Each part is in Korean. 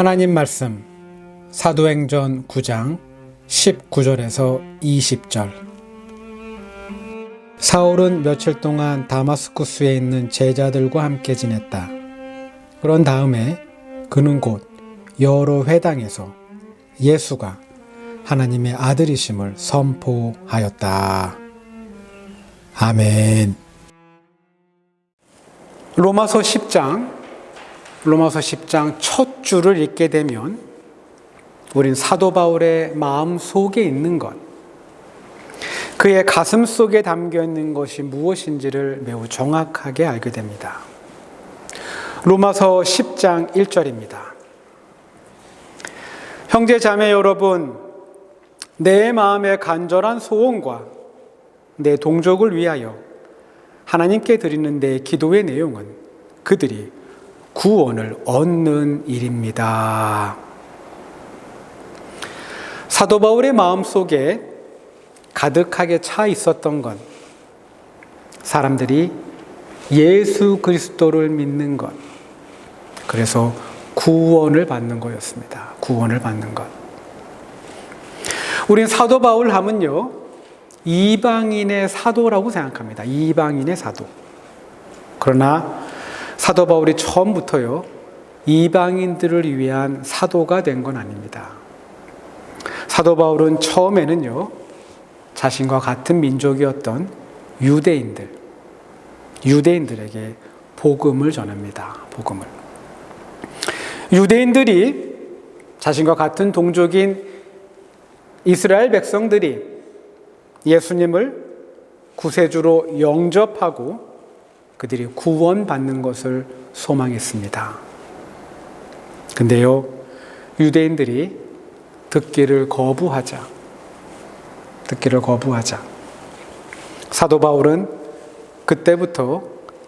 하나님 말씀 사도행전 9장 19절에서 20절 사울은 며칠 동안 다마스쿠스에 있는 제자들과 함께 지냈다. 그런 다음에 그는 곧 여러 회당에서 예수가 하나님의 아들이심을 선포하였다. 아멘. 로마서 10장 로마서 10장 첫 줄을 읽게 되면 우린 사도 바울의 마음 속에 있는 것, 그의 가슴 속에 담겨 있는 것이 무엇인지를 매우 정확하게 알게 됩니다. 로마서 10장 1절입니다. 형제 자매 여러분, 내 마음의 간절한 소원과 내 동족을 위하여 하나님께 드리는 내 기도의 내용은 그들이 구원을 얻는 일입니다. 사도 바울의 마음 속에 가득하게 차 있었던 건 사람들이 예수 그리스도를 믿는 것. 그래서 구원을 받는 거였습니다. 구원을 받는 것. 우린 사도 바울 하면요. 이방인의 사도라고 생각합니다. 이방인의 사도. 그러나 사도 바울이 처음부터요, 이방인들을 위한 사도가 된 건 아닙니다. 사도 바울은 처음에는요, 자신과 같은 민족이었던 유대인들, 유대인들에게 복음을 전합니다. 복음을. 유대인들이 자신과 같은 동족인 이스라엘 백성들이 예수님을 구세주로 영접하고 그들이 구원받는 것을 소망했습니다. 근데요, 유대인들이 듣기를 거부하자, 듣기를 거부하자. 사도 바울은 그때부터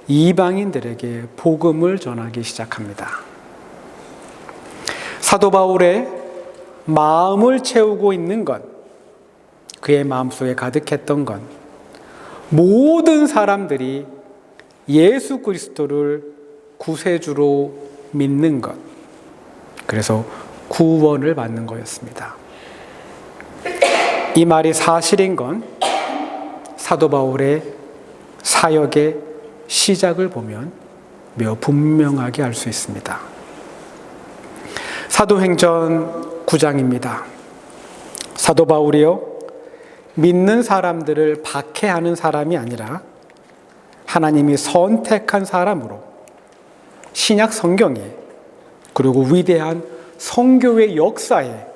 이방인들에게 복음을 전하기 시작합니다. 사도 바울의 마음을 채우고 있는 것, 그의 마음속에 가득했던 것, 모든 사람들이 예수 그리스도를 구세주로 믿는 것. 그래서 구원을 받는 거였습니다. 이 말이 사실인 건 사도 바울의 사역의 시작을 보면 매우 분명하게 알 수 있습니다. 사도행전 9장입니다. 사도 바울이요, 믿는 사람들을 박해하는 사람이 아니라 하나님이 선택한 사람으로 신약 성경에 그리고 위대한 성교의 역사에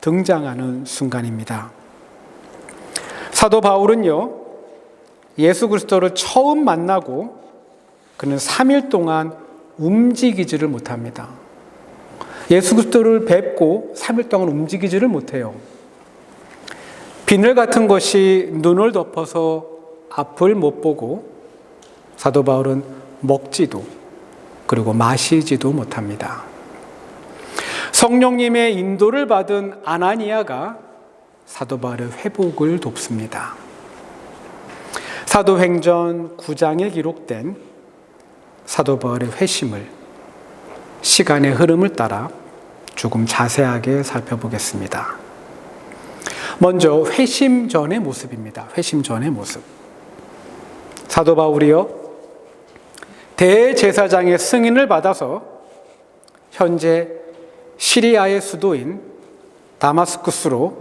등장하는 순간입니다. 사도 바울은요, 예수 그리스도를 처음 만나고 그는 3일 동안 움직이지를 못합니다. 예수 그리스도를 뵙고 3일 동안 움직이지를 못해요. 비늘 같은 것이 눈을 덮어서 앞을 못 보고 사도 바울은 먹지도 그리고 마시지도 못합니다. 성령님의 인도를 받은 아나니아가 사도 바울의 회복을 돕습니다. 사도행전 9장에 기록된 사도 바울의 회심을 시간의 흐름을 따라 조금 자세하게 살펴보겠습니다. 먼저 회심 전의 모습입니다. 회심 전의 모습. 사도 바울이요. 대제사장의 승인을 받아서 현재 시리아의 수도인 다마스쿠스로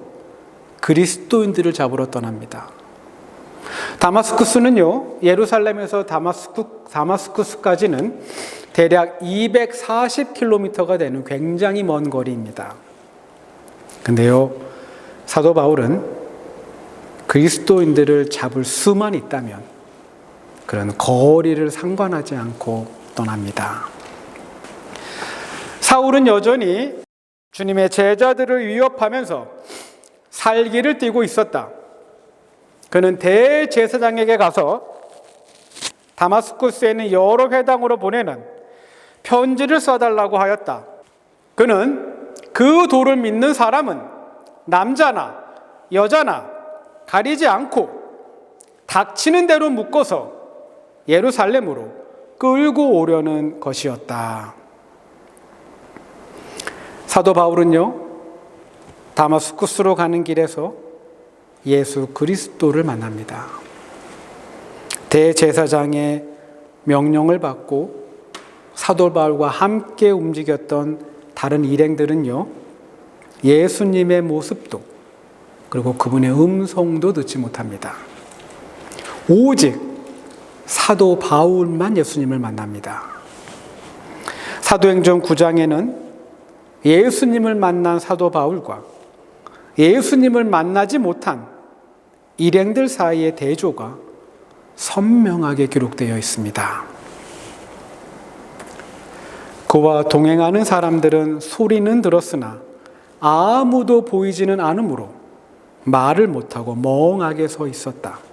그리스도인들을 잡으러 떠납니다. 다마스쿠스는요, 예루살렘에서 다마스쿠, 다마스쿠스까지는 대략 240km가 되는 굉장히 먼 거리입니다. 근데요, 사도 바울은 그리스도인들을 잡을 수만 있다면 그런 거리를 상관하지 않고 떠납니다. 사울은 여전히 주님의 제자들을 위협하면서 살기를 띠고 있었다. 그는 대제사장에게 가서 다마스쿠스에 있는 여러 회당으로 보내는 편지를 써달라고 하였다. 그는 그 도를 믿는 사람은 남자나 여자나 가리지 않고 닥치는 대로 묶어서 예루살렘으로 끌고 오려는 것이었다. 사도 바울은요, 다마스쿠스로 가는 길에서 예수 그리스도를 만납니다. 대제사장의 명령을 받고 사도 바울과 함께 움직였던 다른 일행들은요, 예수님의 모습도 그리고 그분의 음성도 듣지 못합니다. 오직 사도 바울만 예수님을 만납니다. 사도행전 9장에는 예수님을 만난 사도 바울과 예수님을 만나지 못한 일행들 사이의 대조가 선명하게 기록되어 있습니다. 그와 동행하는 사람들은 소리는 들었으나 아무도 보이지는 않으므로 말을 못하고 멍하게 서 있었다.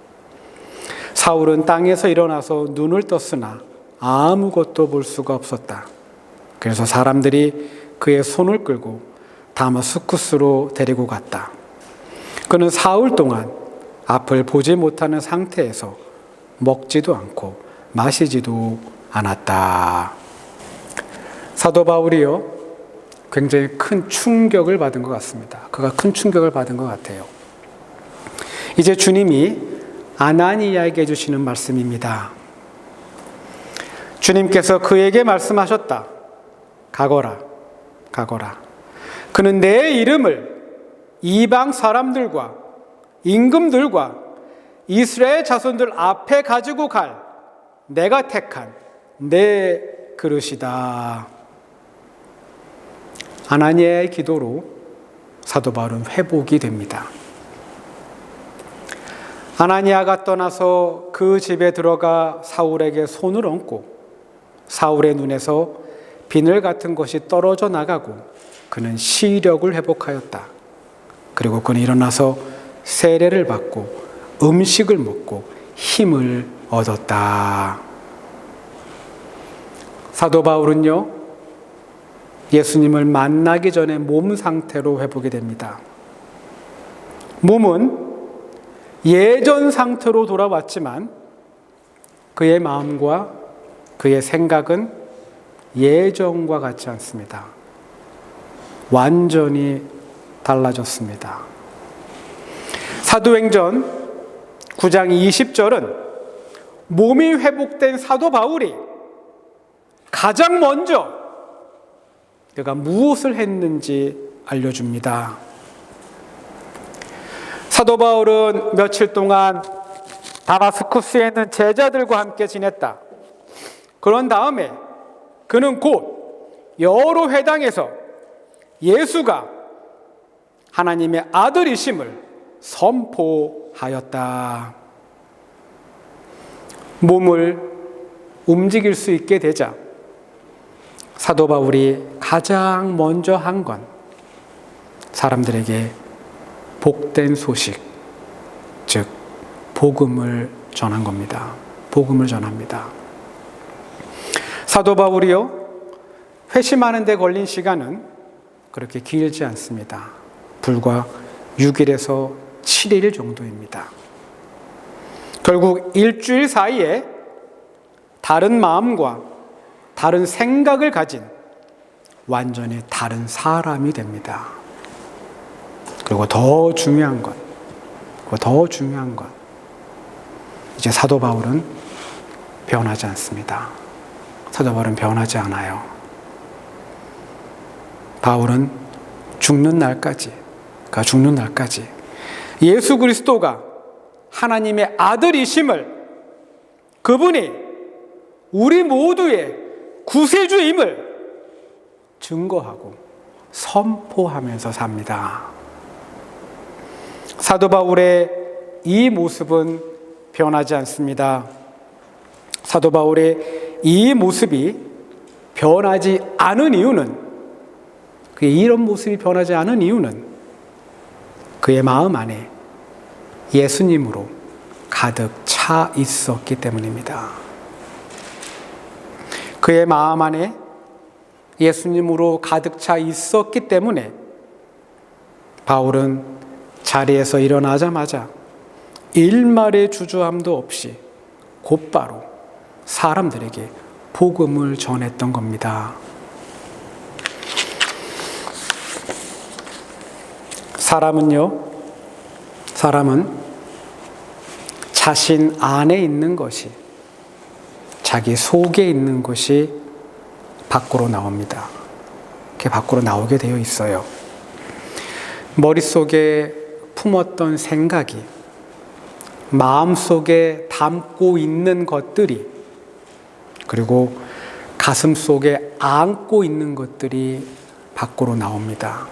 사울은 땅에서 일어나서 눈을 떴으나 아무것도 볼 수가 없었다. 그래서 사람들이 그의 손을 끌고 다마스쿠스로 데리고 갔다. 그는 사흘 동안 앞을 보지 못하는 상태에서 먹지도 않고 마시지도 않았다. 사도 바울이요, 굉장히 큰 충격을 받은 것 같습니다. 그가 큰 충격을 받은 것 같아요. 이제 주님이 아나니아에게 주시는 말씀입니다. 주님께서 그에게 말씀하셨다. 가거라, 가거라. 그는 내 이름을 이방 사람들과 임금들과 이스라엘 자손들 앞에 가지고 갈 내가 택한 내 그릇이다. 아나니아의 기도로 사도 바울은 회복이 됩니다. 아나니아가 떠나서 그 집에 들어가 사울에게 손을 얹고 사울의 눈에서 비늘 같은 것이 떨어져 나가고 그는 시력을 회복하였다. 그리고 그는 일어나서 세례를 받고 음식을 먹고 힘을 얻었다. 사도 바울은요, 예수님을 만나기 전에 몸 상태로 회복이 됩니다. 몸은 예전 상태로 돌아왔지만 그의 마음과 그의 생각은 예전과 같지 않습니다. 완전히 달라졌습니다. 사도행전 9장 20절은 몸이 회복된 사도 바울이 가장 먼저 그가 무엇을 했는지 알려줍니다. 사도 바울은 며칠 동안 다마스쿠스에 있는 제자들과 함께 지냈다. 그런 다음에 그는 곧 여러 회당에서 예수가 하나님의 아들이심을 선포하였다. 몸을 움직일 수 있게 되자 사도 바울이 가장 먼저 한 건 사람들에게 복된 소식, 즉, 복음을 전한 겁니다. 복음을 전합니다. 사도 바울이요, 회심하는 데 걸린 시간은 그렇게 길지 않습니다. 불과 6일에서 7일 정도입니다. 결국 일주일 사이에 다른 마음과 다른 생각을 가진 완전히 다른 사람이 됩니다. 그리고 더 중요한 것, 더 중요한 것, 이제 사도 바울은 변하지 않습니다. 사도 바울은 변하지 않아요. 바울은 죽는 날까지, 그 죽는 날까지 예수 그리스도가 하나님의 아들이심을 그분이 우리 모두의 구세주임을 증거하고 선포하면서 삽니다. 사도 바울의 이 모습은 변하지 않습니다. 사도 바울의 이 모습이 변하지 않은 이유는 그의 이런 모습이 변하지 않은 이유는 그의 마음 안에 예수님으로 가득 차 있었기 때문입니다. 그의 마음 안에 예수님으로 가득 차 있었기 때문에 바울은 자리에서 일어나자마자 일말의 주저함도 없이 곧바로 사람들에게 복음을 전했던 겁니다. 사람은요, 사람은 자신 안에 있는 것이, 자기 속에 있는 것이 밖으로 나옵니다. 이렇게 밖으로 나오게 되어 있어요. 머릿속에 품었던 생각이, 마음속에 담고 있는 것들이, 그리고 가슴 속에 안고 있는 것들이 밖으로 나옵니다.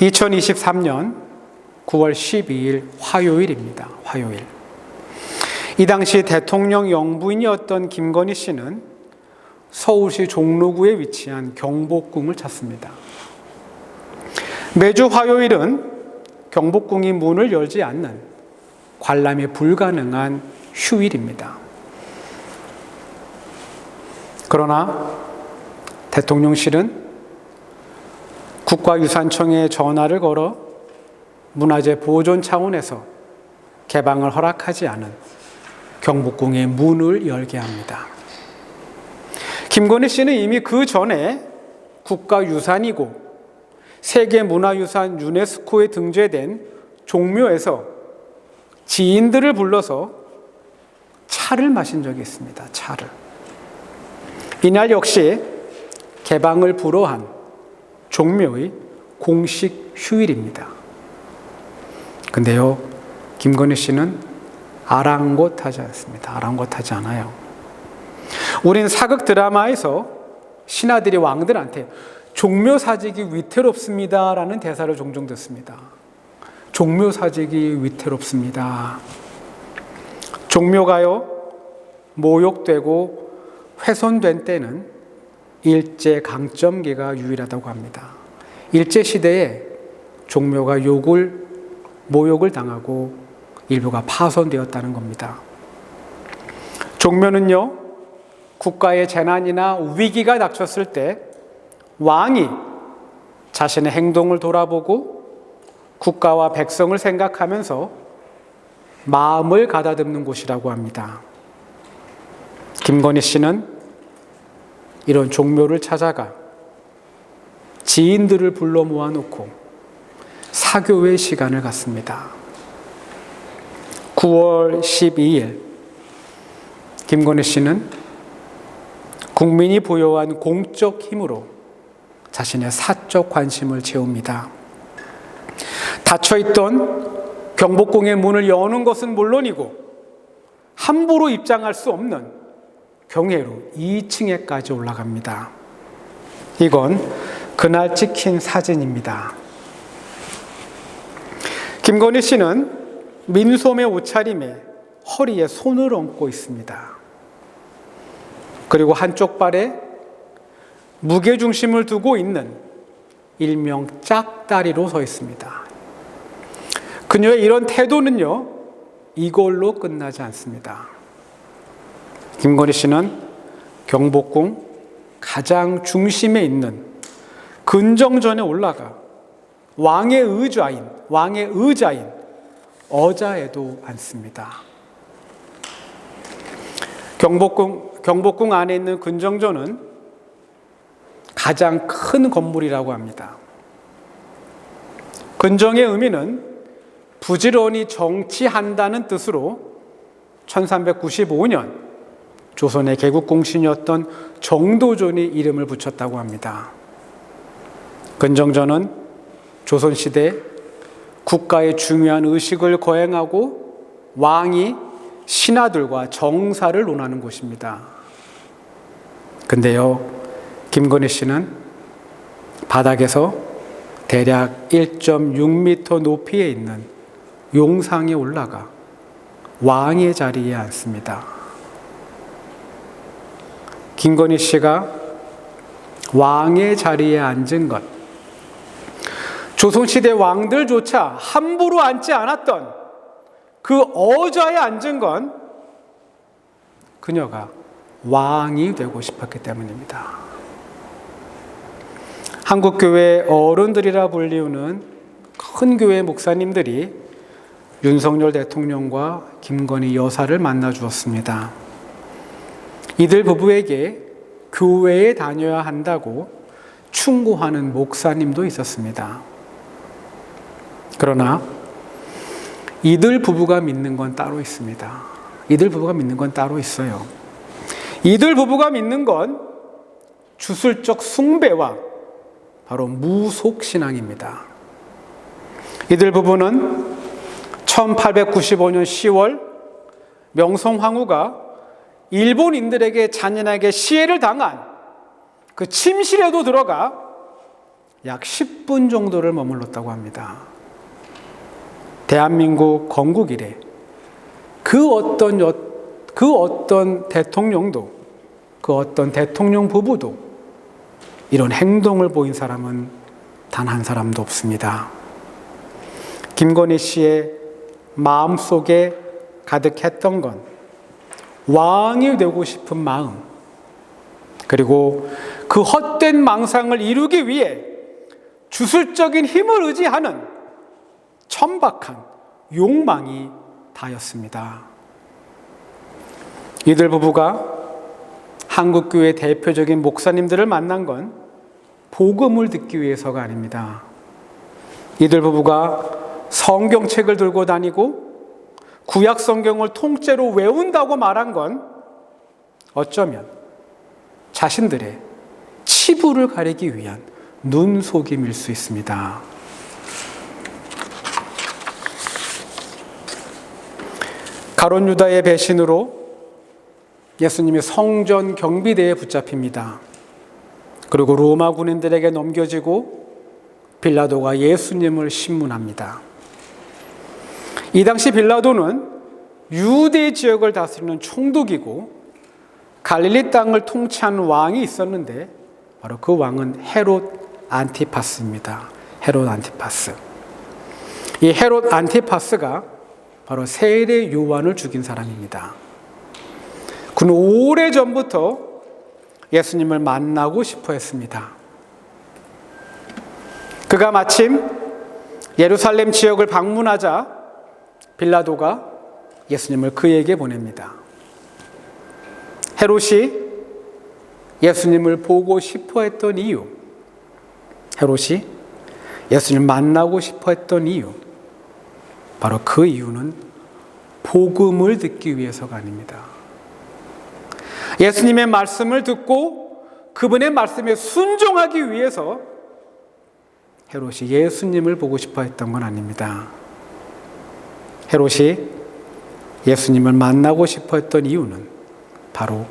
2023년 9월 12일 화요일입니다. 화요일. 이 당시 대통령 영부인이었던 김건희 씨는 서울시 종로구에 위치한 경복궁을 찾습니다. 매주 화요일은 경복궁이 문을 열지 않는 관람이 불가능한 휴일입니다. 그러나 대통령실은 국가유산청에 전화를 걸어 문화재 보존 차원에서 개방을 허락하지 않은 경복궁의 문을 열게 합니다. 김건희 씨는 이미 그 전에 국가유산이고 세계문화유산 유네스코에 등재된 종묘에서 지인들을 불러서 차를 마신 적이 있습니다. 차를. 이날 역시 개방을 불허한 종묘의 공식 휴일입니다. 근데요, 김건희 씨는 아랑곳하지 않습니다. 아랑곳하지 않아요. 우린 사극 드라마에서 신하들이 왕들한테 종묘 사직이 위태롭습니다 라는 대사를 종종 듣습니다. 종묘 사직이 위태롭습니다. 종묘가요, 모욕되고 훼손된 때는 일제 강점기가 유일하다고 합니다. 일제 시대에 종묘가 욕을 모욕을 당하고 일부가 파손되었다는 겁니다. 종묘는요 국가의 재난이나 위기가 닥쳤을 때 왕이 자신의 행동을 돌아보고 국가와 백성을 생각하면서 마음을 가다듬는 곳이라고 합니다. 김건희 씨는 이런 종묘를 찾아가 지인들을 불러 모아놓고 사교의 시간을 갖습니다. 9월 12일 김건희 씨는 국민이 부여한 공적 힘으로 자신의 사적 관심을 채웁니다. 닫혀있던 경복궁의 문을 여는 것은 물론이고 함부로 입장할 수 없는 경회로 2층에까지 올라갑니다. 이건 그날 찍힌 사진입니다. 김건희 씨는 민소매 옷차림에 허리에 손을 얹고 있습니다. 그리고 한쪽 발에 무게중심을 두고 있는 일명 짝다리로 서 있습니다. 그녀의 이런 태도는요, 이걸로 끝나지 않습니다. 김건희 씨는 경복궁 가장 중심에 있는 근정전에 올라가 왕의 의자인, 왕의 의자인 어자에도 앉습니다. 경복궁, 경복궁 안에 있는 근정전은 가장 큰 건물이라고 합니다. 근정의 의미는 부지런히 정치한다는 뜻으로 1395년 조선의 개국공신이었던 정도전이 이름을 붙였다고 합니다. 근정전은 조선시대 국가의 중요한 의식을 거행하고 왕이 신하들과 정사를 논하는 곳입니다. 근데요, 김건희 씨는 바닥에서 대략 1.6m 높이에 있는 용상에 올라가 왕의 자리에 앉습니다. 김건희 씨가 왕의 자리에 앉은 것, 조선시대 왕들조차 함부로 앉지 않았던 그 어자에 앉은 건 그녀가 왕이 되고 싶었기 때문입니다. 한국교회 어른들이라 불리우는 큰 교회 목사님들이 윤석열 대통령과 김건희 여사를 만나 주었습니다. 이들 부부에게 교회에 다녀야 한다고 충고하는 목사님도 있었습니다. 그러나 이들 부부가 믿는 건 따로 있습니다. 이들 부부가 믿는 건 따로 있어요. 이들 부부가 믿는 건 주술적 숭배와 바로 무속신앙입니다. 이들 부부는 1895년 10월 명성황후가 일본인들에게 잔인하게 시해를 당한 그 침실에도 들어가 약 10분 정도를 머물렀다고 합니다. 대한민국 건국 이래 그 어떤 여, 그 어떤 대통령도 그 어떤 대통령 부부도 이런 행동을 보인 사람은 단 한 사람도 없습니다. 김건희 씨의 마음 속에 가득했던 건 왕이 되고 싶은 마음, 그리고 그 헛된 망상을 이루기 위해 주술적인 힘을 의지하는 천박한 욕망이 다였습니다. 이들 부부가 한국교회 대표적인 목사님들을 만난 건 복음을 듣기 위해서가 아닙니다. 이들 부부가 성경책을 들고 다니고 구약 성경을 통째로 외운다고 말한 건 어쩌면 자신들의 치부를 가리기 위한 눈속임일 수 있습니다. 가론 유다의 배신으로 예수님이 성전 경비대에 붙잡힙니다. 그리고 로마 군인들에게 넘겨지고 빌라도가 예수님을 신문합니다. 이 당시 빌라도는 유대 지역을 다스리는 총독이고 갈릴리 땅을 통치한 왕이 있었는데 바로 그 왕은 헤롯 안티파스입니다. 헤롯 안티파스. 이 헤롯 안티파스가 바로 세례 요한을 죽인 사람입니다. 그는 오래 전부터 예수님을 만나고 싶어 했습니다. 그가 마침 예루살렘 지역을 방문하자 빌라도가 예수님을 그에게 보냅니다. 헤롯이 예수님을 보고 싶어 했던 이유, 헤롯이 예수님을 만나고 싶어 했던 이유, 바로 그 이유는 복음을 듣기 위해서가 아닙니다. 예수님의 말씀을 듣고 그분의 말씀에 순종하기 위해서 헤롯이 예수님을 보고 싶어 했던 건 아닙니다. 헤롯이 예수님을 만나고 싶어 했던 이유는 바로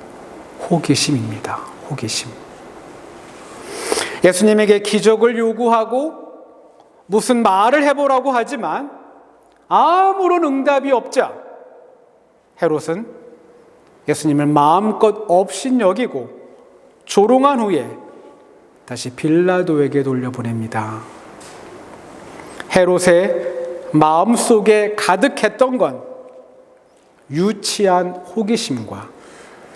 호기심입니다. 호기심. 예수님에게 기적을 요구하고 무슨 말을 해보라고 하지만 아무런 응답이 없자 헤롯은 예수님을 마음껏 없인 여기고 조롱한 후에 다시 빌라도에게 돌려보냅니다. 헤롯의 마음속에 가득했던 건 유치한 호기심과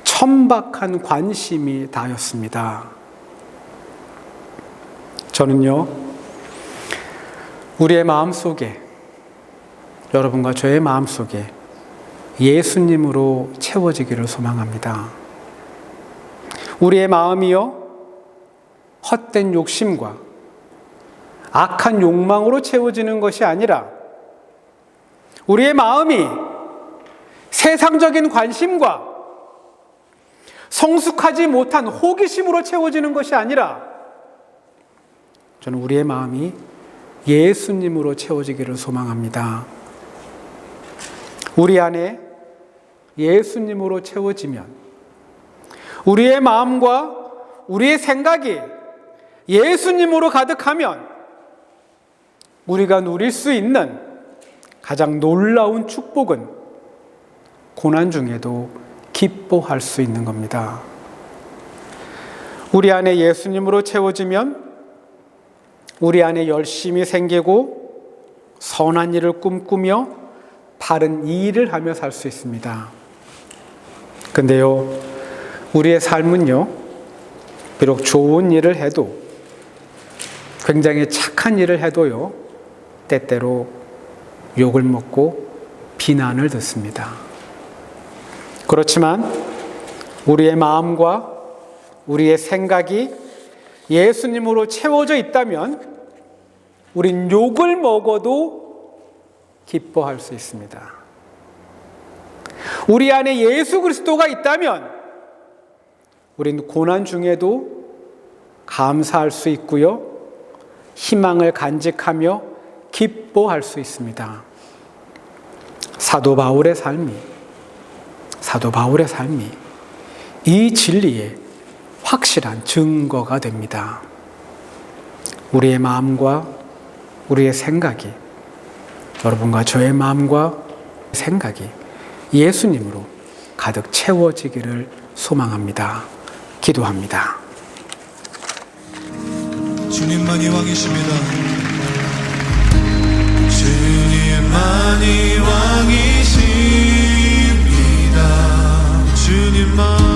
천박한 관심이 다였습니다. 저는요, 우리의 마음 속에, 여러분과 저의 마음 속에 예수님으로 채워지기를 소망합니다. 우리의 마음이요, 헛된 욕심과 악한 욕망으로 채워지는 것이 아니라 우리의 마음이 세상적인 관심과 성숙하지 못한 호기심으로 채워지는 것이 아니라 저는 우리의 마음이 예수님으로 채워지기를 소망합니다. 우리 안에 예수님으로 채워지면 우리의 마음과 우리의 생각이 예수님으로 가득하면 우리가 누릴 수 있는 가장 놀라운 축복은 고난 중에도 기뻐할 수 있는 겁니다. 우리 안에 예수님으로 채워지면 우리 안에 열심히 생기고 선한 일을 꿈꾸며 바른 일을 하며 살 수 있습니다. 근데요, 우리의 삶은요, 비록 좋은 일을 해도 굉장히 착한 일을 해도요, 때때로 욕을 먹고 비난을 듣습니다. 그렇지만 우리의 마음과 우리의 생각이 예수님으로 채워져 있다면 우린 욕을 먹어도 기뻐할 수 있습니다. 우리 안에 예수 그리스도가 있다면 우린 고난 중에도 감사할 수 있고요. 희망을 간직하며 기뻐할 수 있습니다. 사도 바울의 삶이 사도 바울의 삶이 이 진리의 확실한 증거가 됩니다. 우리의 마음과 우리의 생각이 여러분과 저의 마음과 생각이 예수님으로 가득 채워지기를 소망합니다. 기도합니다. 주님만이 왕이십니다. 주님만이 왕이십니다. 주님만